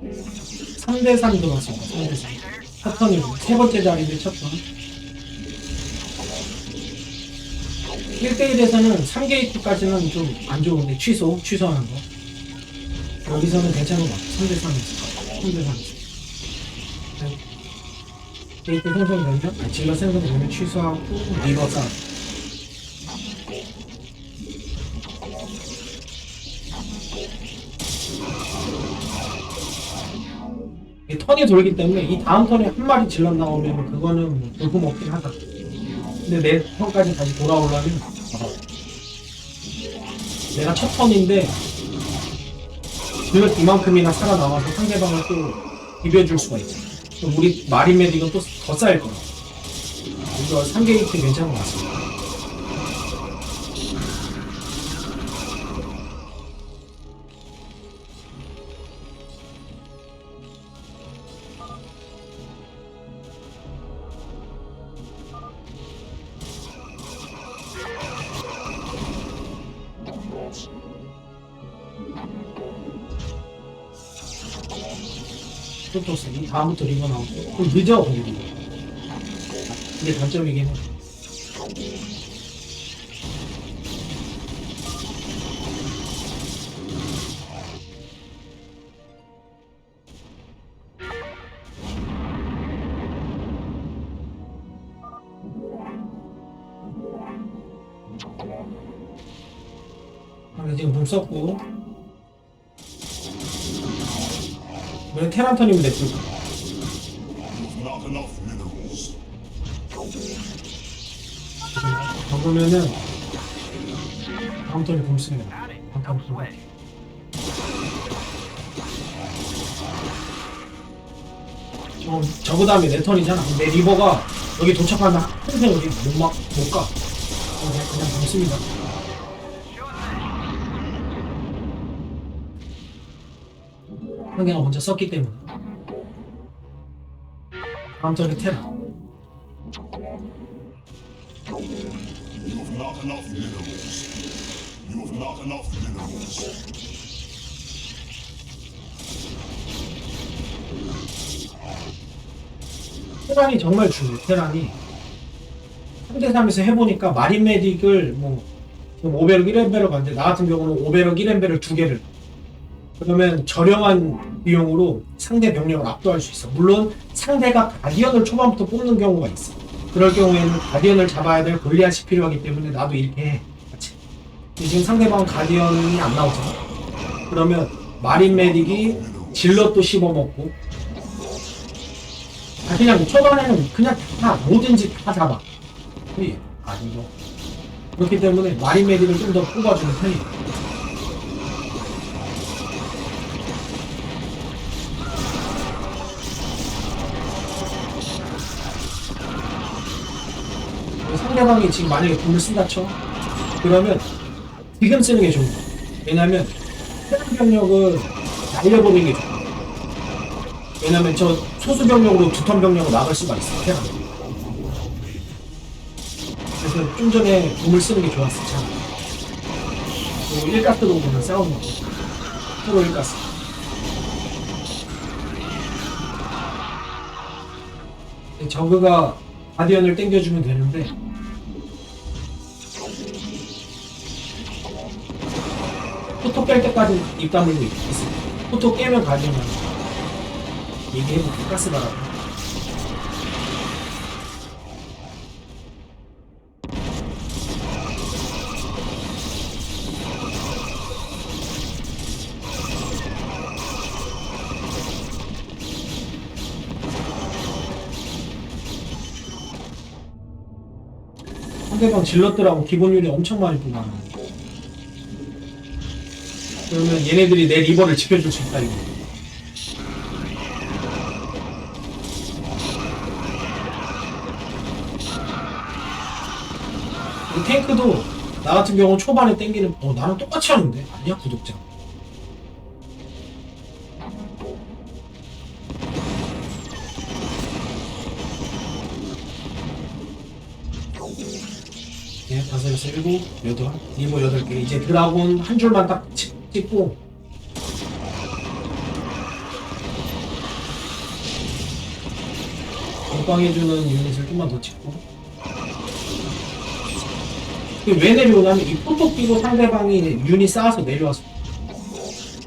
3대3 들어왔습니다. 3대3. 첫 턴이고 세 번째 자리인데 첫 턴. 1대1에서는 3게이트까지는 좀 안 좋은데 취소, 취소하는 거. 여기서는 괜찮은 것 같아. 3대3에서. 3대3에서. 게이트 생성되면, 아, 질러 생성되면 취소하고, 리버 싸 턴이 돌기 때문에 이 다음 턴에 한 마리 질러 나오면 그거는 뭐 돌고 먹긴 하다. 근데 내 턴까지 다시 돌아오려면 내가 첫 턴인데 질러 이만큼이나 살아남아서 상대방을 또 비벼줄 수가 있지. 우리 마린 메딕은 또 더 쌓일 거야. 이거 3게이트 괜찮은 것 같습니다. 다음부터 리버 나오고 좀 늦어 보이는 거 이게 단점이긴 해. 지금 눈 썼고. 왜 테란턴이면 냈을 거야 적으면은 다음 턴에 공 쓰는 거야. 다음 턴에 공. 어, 저그 다음에 내 턴이잖아. 내 리버가 여기 도착하면 항상 여기 못 막, 못 가. 어, 그냥, 그냥 공 씁니다. 상대가 먼저 썼기 때문에. Enough minerals. 테란이 정말 중요해, 테란이. 3대3에서 해보니까 마린 메딕을 뭐, 지금 500억 1엠벨을 갔는데, 나 같은 경우는 500억 1엠벨을 두 개를. 그러면 저렴한 비용으로 상대 병력을 압도할 수 있어. 물론 상대가 가디언을 초반부터 뽑는 경우가 있어. 그럴 경우에는 가디언을 잡아야 될 골리앗이 필요하기 때문에 나도 이렇게 해. 같이. 지금 상대방은 가디언이 안 나오잖아. 그러면 마린 메딕이 질럿도 씹어먹고 아, 그냥 초반에는 그냥 다 뭐든지 다 잡아. 예, 아니죠. 그렇기 때문에 마린 메딕을 좀 더 뽑아주는 편이에요. 상대방이 지금 만약에 돈을 쓴다 쳐 그러면 지금 쓰는 게 좋은 거야. 왜냐면 해당 병력을 날려버리는 게 좋아. 왜냐면 저 소수 병력으로 두턴 병력을 막을 수가 있어. 테란. 그래서 좀 전에 돈을 쓰는 게 좋았어. 참. 그리고 일가스로 보면 싸우는 거. 서로 일가스. 저그가 가디언을 땡겨주면 되는데 포토 깰 때까지 입 다물고 있어. 포토 깨면 거야. 얘기해볼게 가스 바람 상대방 질럿들하고 기본율이 엄청 많이 뽑아 그러면 얘네들이 내 리버를 지켜줄 수 있다 이거. 이 탱크도 나 같은 경우 초반에 땡기는 어 나랑 똑같이 하는데? 아니야 구독자? 네 다섯 여섯 일곱 여덟. 리버 여덟 개. 이제 드라곤 한 줄만 딱 있고. 건강해주는 유닛을 좀만 더 찍고. 왜 내려오냐면 이 포토 끼고 상대방이 유닛 쌓아서 내려왔어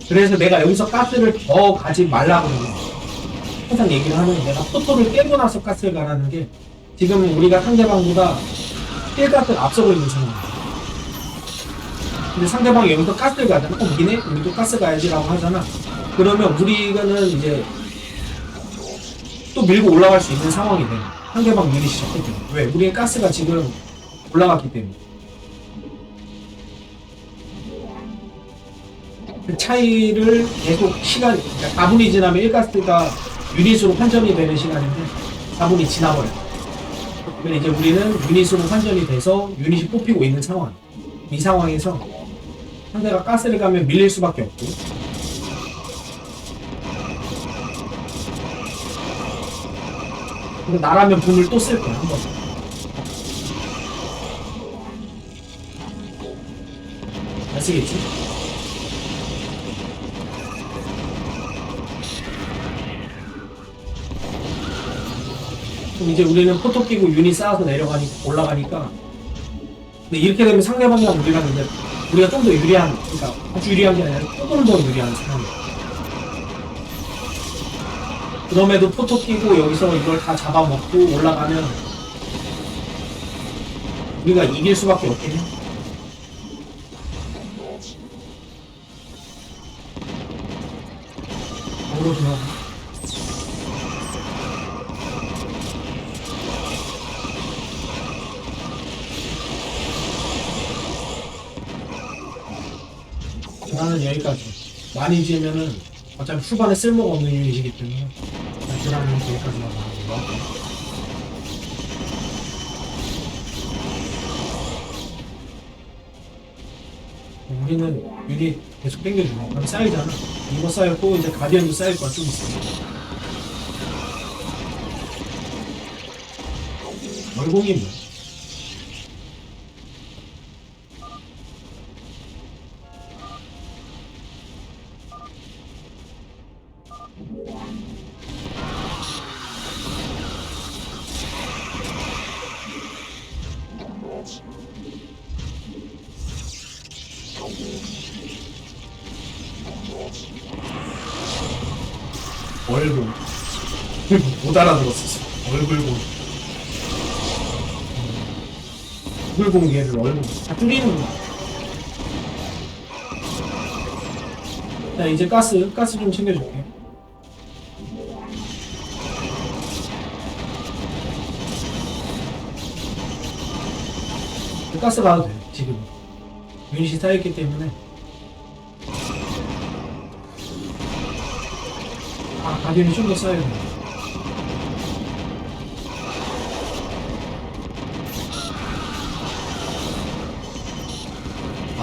그래서 내가 여기서 가스를 더 가지 말라고 항상 얘기를 하는 내가 포토를 깨고 나서 가스를 가라는 게 지금 우리가 상대방보다 1가스 앞서고 있는 상황이야 근데 상대방이 여기서 가스를 가잖아 어 니네? 우리도 가스 가야지라고 하잖아 그러면 우리는 이제 또 밀고 올라갈 수 있는 상황이 돼. 상대방 적기 때문에. 왜? 우리의 가스가 지금 올라갔기 때문에. 그 차이를 계속 시간, 그러니까 4분이 지나면 1가스가 유닛으로 환전이 되는 시간인데 4분이 지나버려. 그러면 이제 우리는 유닛으로 환전이 돼서 유닛이 뽑히고 있는 상황. 이 상황에서 상대가 가스를 가면 밀릴 수밖에 없고 근데 나라면 돈을 또 쓸 거야, 한 번. 아시겠지? 그럼 이제 우리는 포토 끼고 유닛 쌓아서 내려가니 올라가니까 근데 이렇게 되면 상대방이랑 우리랑 이제 우리가 좀 더 유리한 그러니까 아주 유리한 게 아니라 조금 더 유리한 상황이야 그럼에도 포토 끼고 여기서 이걸 다 잡아먹고 올라가면 우리가 이길 수밖에 없긴 해. 모르지만 나는 여기까지. 많이 지으면은 어차피 후반에 쓸모가 없는 유닛이기 때문에 드라는 여기까지만 하는 걸로 우리는 유닛 계속 땡겨주고 그럼 쌓이잖아. 이거 쌓였고 이제 가디언도 쌓일 거야. 좀 있으면 월공이 뭐얼 못 알아들었어. 얼굴공 얼굴공 얘를 얼굴 다 줄이는 거야. 자 이제 가스 가스 좀 챙겨줄게. 가스 가도 돼 지금. 유닛이 쌓였기 때문에. 아, 가디언이 좀 더 쌓여야 돼.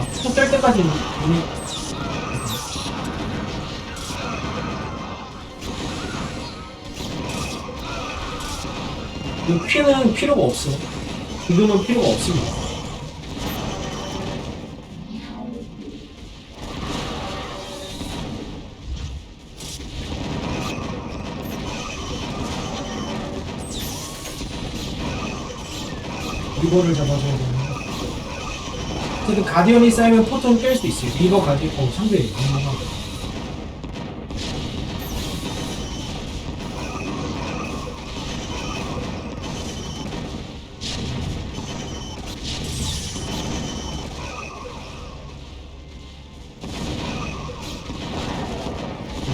아, 툭뗄 때까지 눈이. 이 피는 필요가 없어. 지금은 필요가 없습니다. 리버를 잡아줘 근데 가디언이 쌓이면 포톤 깰수 있어요. 리버 가디언, 어, 상대.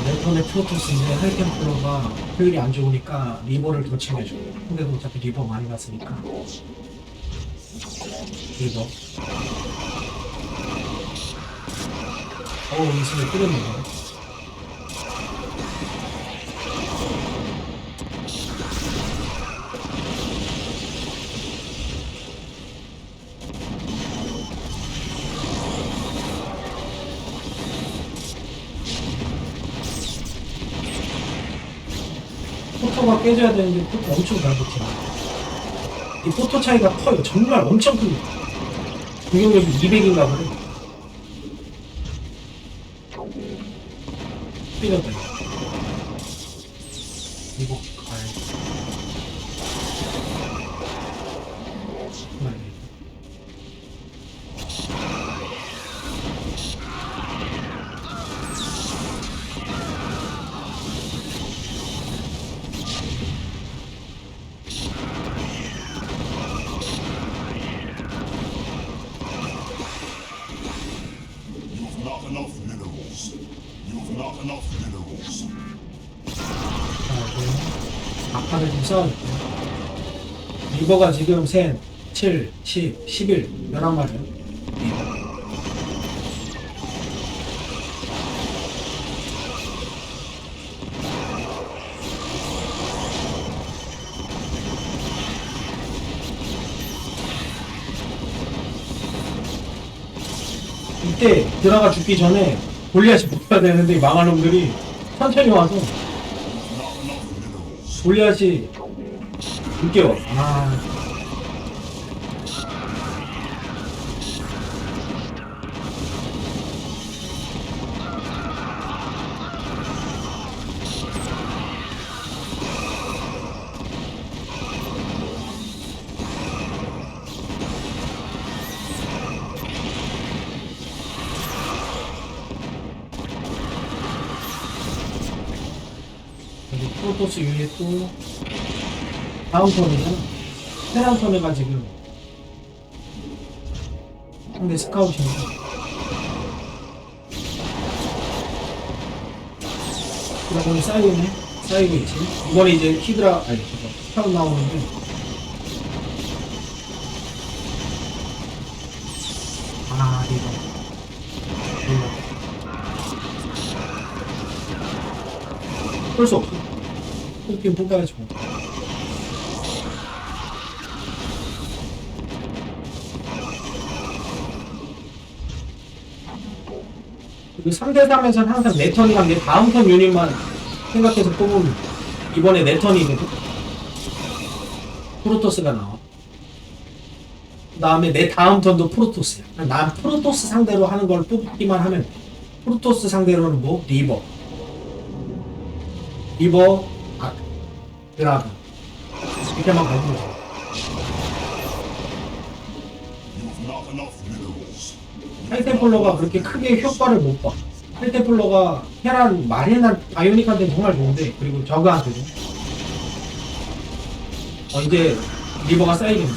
레턴의 프로토스인데 하이템플러가 효율이 안 좋으니까 리버를 더 챙겨줘. 근데도 어차피 리버 많이 갔으니까. 리버. 어우, 이승을 끓였네. 포토가 깨져야 되는데 포토 엄청 잘 버티네. 이 포토 차이가 커요. 정말 엄청 큽니다. 공격력이 200인가 보네. ব্যক্তিগত 써야겠다. 리버가 지금 셋, 7, 10, 11, 11마리요. 이때 들어가 죽기 전에 골리앗이 붙어야 되는데 이 망한 놈들이 천천히 와서. 골리앗이 와. 아. 다음 턴이잖아. 테란 턴에가 지금 상대 스카웃이니까. 드라곤이 쌓이네. 쌓이고 있지. 이번에 이제 히드라, 아니, 저거, 스카웃 나오는데. 아, 이거. 이거. 볼수 없어. 뽑긴 뽑아야지 뭐. 3대 3에서는 항상 내 턴이랑 내 다음 턴 유닛만 생각해서 뽑으면 이번에 내 턴이거든. 프로토스가 나와. 그 다음에 내 다음 턴도 프로토스야. 난 프로토스 상대로 하는 걸 뽑기만 하면 돼. 프로토스 상대로는 뭐? 리버. 리버, 아, 드라군. 이렇게만 가지고 돼. 헬테플러가 그렇게 크게 효과를 못 봐. 헬테플러가 테란 마리나 바이오닉한테 정말 좋은데 그리고 저그한테도 어 이제 리버가 쌓이겠네.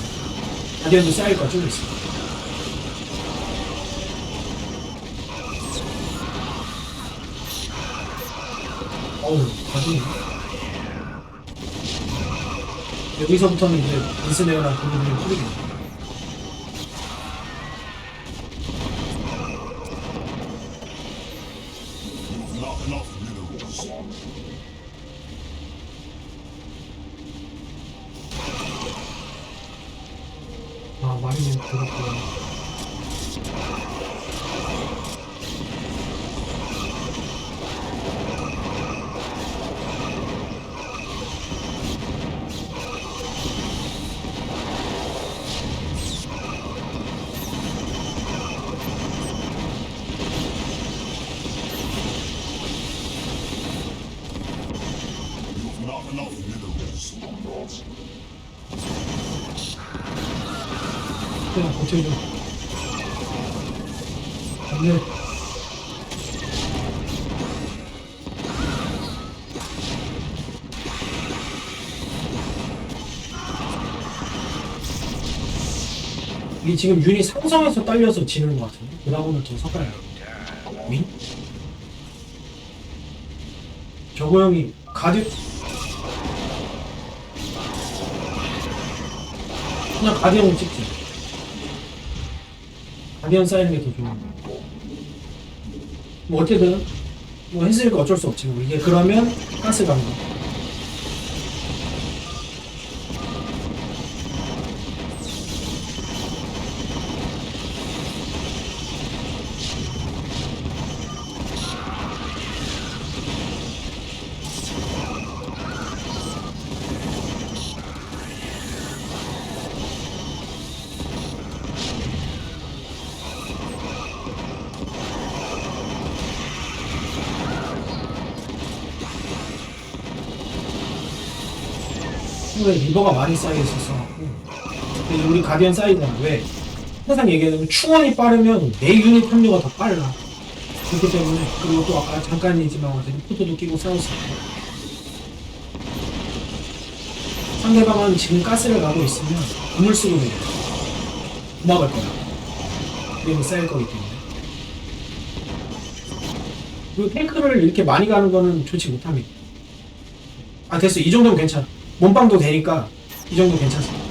가디언도 쌓일 거좀 있어. 어우 가디 여기서부터는 이제 인스네어랑 그분들이 뿌리겠네. 버텨줘. 근데 이게 지금 윤이 상성에서 딸려서 지는 것 같은데 드라곤을 더 섞어야 윈? 저거 형이 가디 그냥 가디언을 찍지 가디언 쌓이는 게 더 좋은 거야 뭐 어쨌든 뭐 했으니까 어쩔 수 없지. 뭐 이게 그러면 가스 간다 리버가 많이 쌓여 있어서 근데 우리 가디언 쌓이잖아 왜? 항상 얘기하자면 충원이 빠르면 내 유닛 합류가 더 빨라 그렇기 때문에 그리고 또 아까 잠깐이지만 어제 포토도 끼고 싸웠을 때 상대방은 지금 가스를 가고 있으면 우물 쓰고 내려 도망갈 거야 그림이 쌓일 거기 때문에 그리고 탱크를 이렇게 많이 가는 거는 좋지 못합니다. 아 됐어 이 정도면 괜찮아. 몸빵도 되니까 이 정도 괜찮습니다.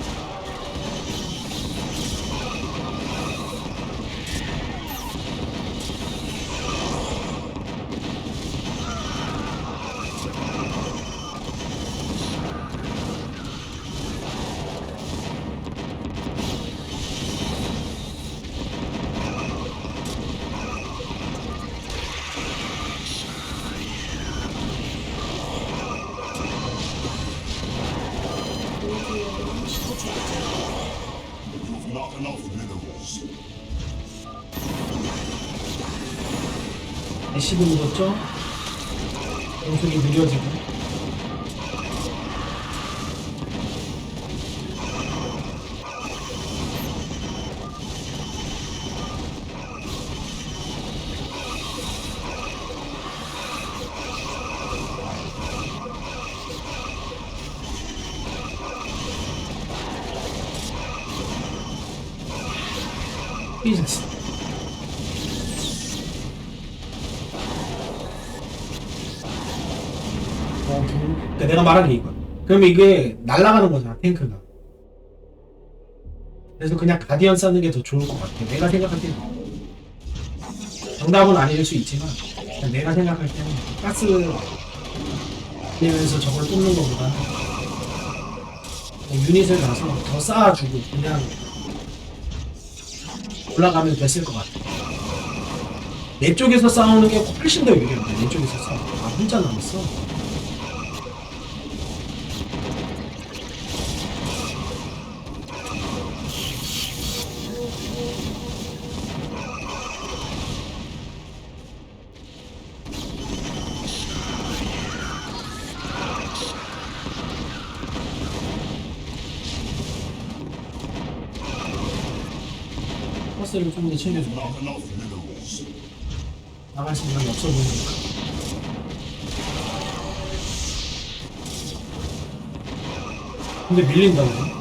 애쉬드 묻었죠? 영속이 느려지고 게 이거야. 그러면 이게 날아가는 거잖아, 탱크가. 그래서 그냥 가디언 쌓는 게 더 좋을 것 같아. 내가 생각할 때는. 정답은 아닐 수 있지만, 그냥 내가 생각할 때는 가스 내면서 저걸 뽑는 것보다 뭐 유닛을 가서 더 쌓아주고 그냥 올라가면 됐을 것 같아. 내 쪽에서 싸우는 게 훨씬 더 유리해. 내 쪽에서 싸우. 아, 혼자 남았어. 버스를 좀더 minerals. 나갈 생각이 없어 보이니까. 근데 밀린다고.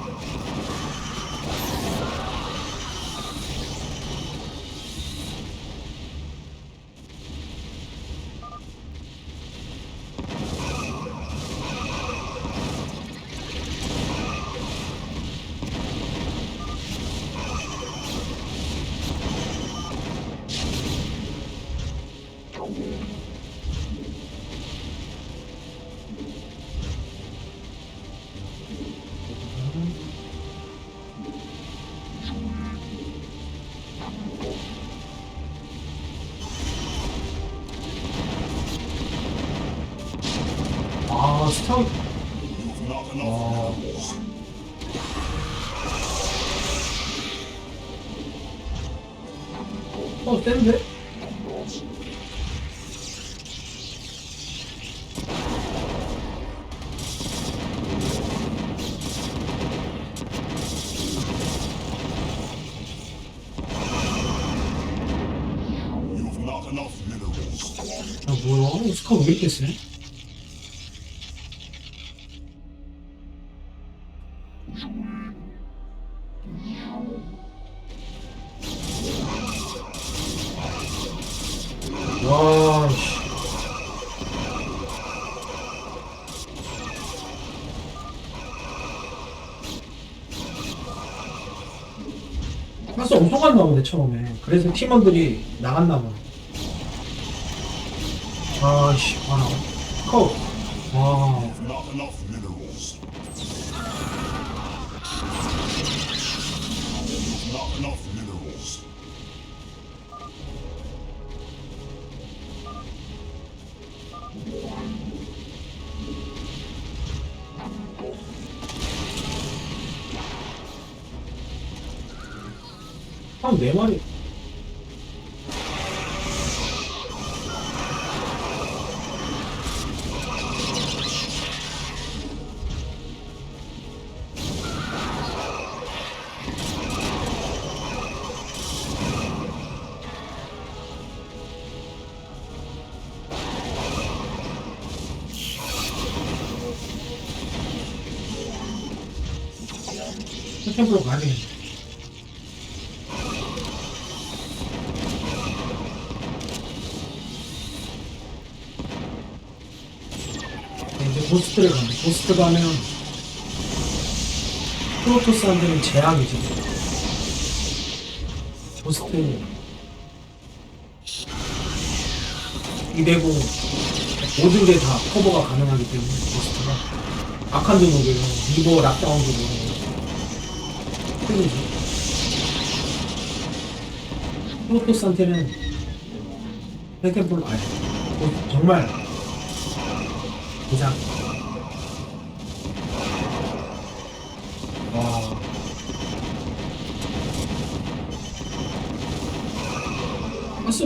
아, not enough 어. 어, 센데? 아, 뭐야? 스카우 왜 이렇게 세? 가스 엄청 갔나 보네, 처음에. 그래서 팀원들이 나갔나 보네. 아씨, 와, 컷. 와, 네 마리. 가야 되겠네. 보스트를 가면 보스트 가면 프로토스한테는 재앙이지. 보스트. 이대고 모든 게 다 커버가 가능하기 때문에 보스트가 아칸드 노벨 리버 락다운도 그렇고 틀리지. 프로토스한테는 펜템플 아니 뭐 정말 이상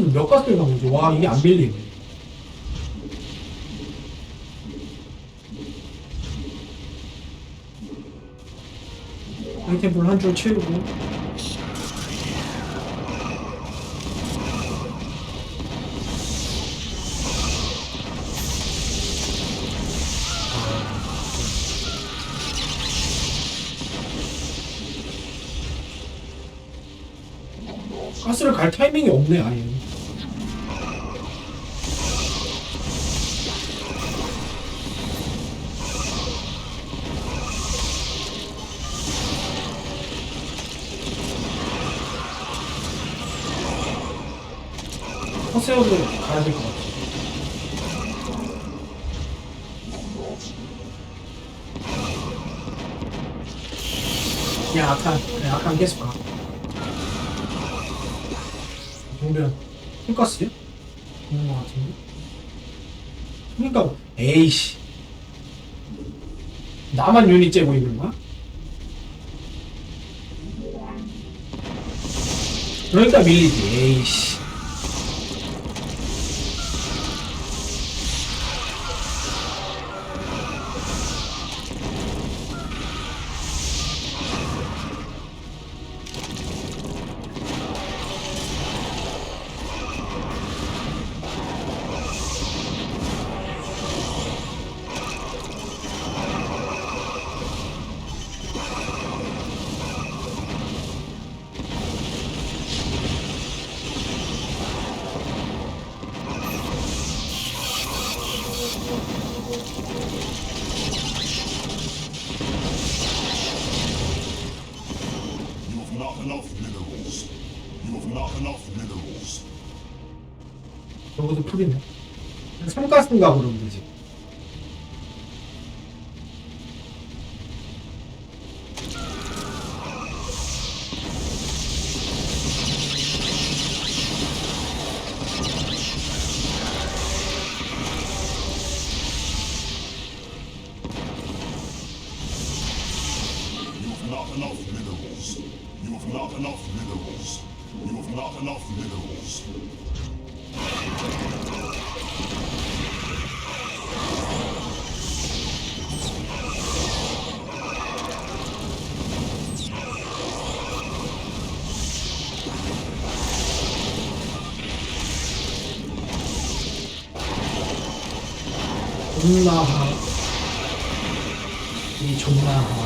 가스는 몇 가스를 나오지 와 이게 안 밀리네. 펜템플 한줄 채우고. 가스를 갈 타이밍이 없네 아예 허세어도 가야 될 것 같아 그냥 아칸 그냥 아칸 계속 가 정변 힐가스요? 있는 것 같은데? 그러니까 에이씨 나만 유닛 째고 있는 거야? 그러니까 밀리지 에이씨 삼가스인가 그러면 되지 You have not enough minerals. You have not enough minerals. 존나하. 이 존나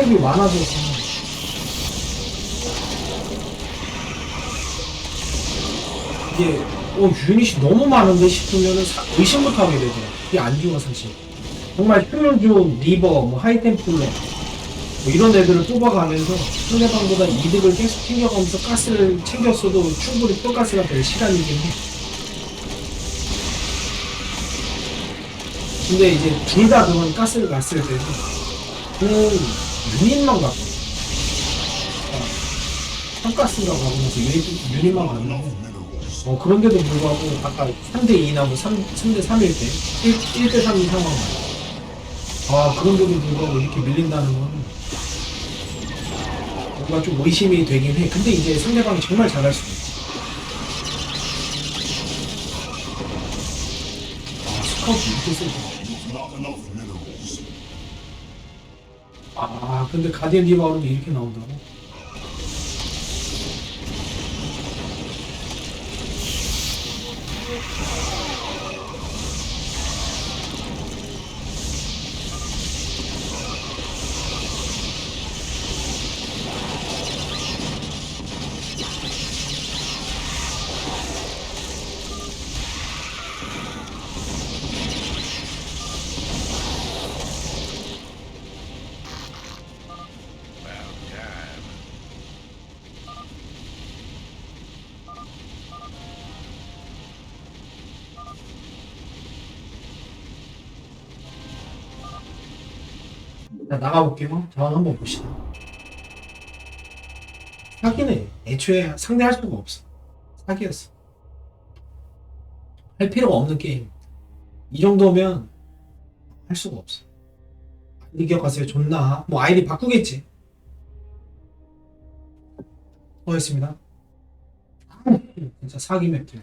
사기맵이 많아져서 이게 어 유닛이 너무 많은데 싶으면은 사- 의심부터 하게 되죠. 이게 안 좋아 사실. 정말 효율 좋은 리버 뭐 하이템플러 뭐 이런 애들을 뽑아가면서 상대방보다 이득을 계속 챙겨가면서 가스를 챙겼어도 충분히 뼈가스가 될 시간이긴 해. 근데 이제 둘 다 그런 가스를 갔을 때는 그 유닛만 갖고 한가스가 가면서 유닛, 유닛만 minerals. 어, 그런데도 불구하고 아까 3대 2나 뭐 3, 3대 3일 때 1, 1대 3인 상황 아 그런데도 불구하고 이렇게 밀린다는 건 뭔가 좀 의심이 되긴 해. 근데 이제 상대방이 정말 잘할 수도 있어. 아 스카우트 이렇게 세고. 아 근데 가디언 디바우는 이렇게 나온다고? 나가볼게요. 자원 한번 봅시다. 사기네. 애초에 상대할 수가 없어. 사기였어. 할 필요가 없는 게임. 이 정도면 할 수가 없어. 기억하세요. 존나. 뭐 아이디 바꾸겠지. 수고했습니다. 진짜 사기 맵들.